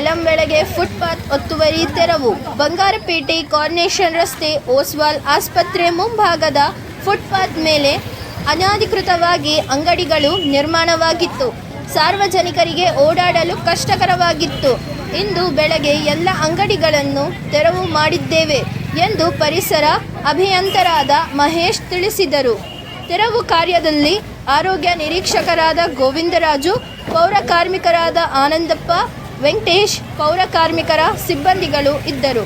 ಬೆಳಗ್ಗೆ ಫುಟ್ಪಾತ್ ಒತ್ತುವರಿ ತೆರವು ಬಂಗಾರಪೇಟೆ ಕಾರ್ನೇಷನ್ ರಸ್ತೆ ಓಸ್ವಾಲ್ ಆಸ್ಪತ್ರೆ ಮುಂಭಾಗದ ಫುಟ್ಪಾತ್ ಮೇಲೆ ಅನಧಿಕೃತವಾಗಿ ಅಂಗಡಿಗಳು ನಿರ್ಮಾಣವಾಗಿತ್ತು. ಸಾರ್ವಜನಿಕರಿಗೆ ಓಡಾಡಲು ಕಷ್ಟಕರವಾಗಿತ್ತು. ಇಂದು ಬೆಳಗ್ಗೆ ಎಲ್ಲ ಅಂಗಡಿಗಳನ್ನು ತೆರವು ಮಾಡಿದ್ದೇವೆ ಎಂದು ಪರಿಸರ ಅಭಿಯಂತರಾದ ಮಹೇಶ್ ತಿಳಿಸಿದರು. ತೆರವು ಕಾರ್ಯದಲ್ಲಿ ಆರೋಗ್ಯ ನಿರೀಕ್ಷಕರಾದ ಗೋವಿಂದರಾಜು, ಪೌರ ಕಾರ್ಮಿಕರಾದ ಆನಂದಪ್ಪ ವೆಂಕಟೇಶ್ ಪೌರ ಕಾರ್ಮಿಕರ ಸಿಬ್ಬಂದಿಗಳು ಇದ್ದರು.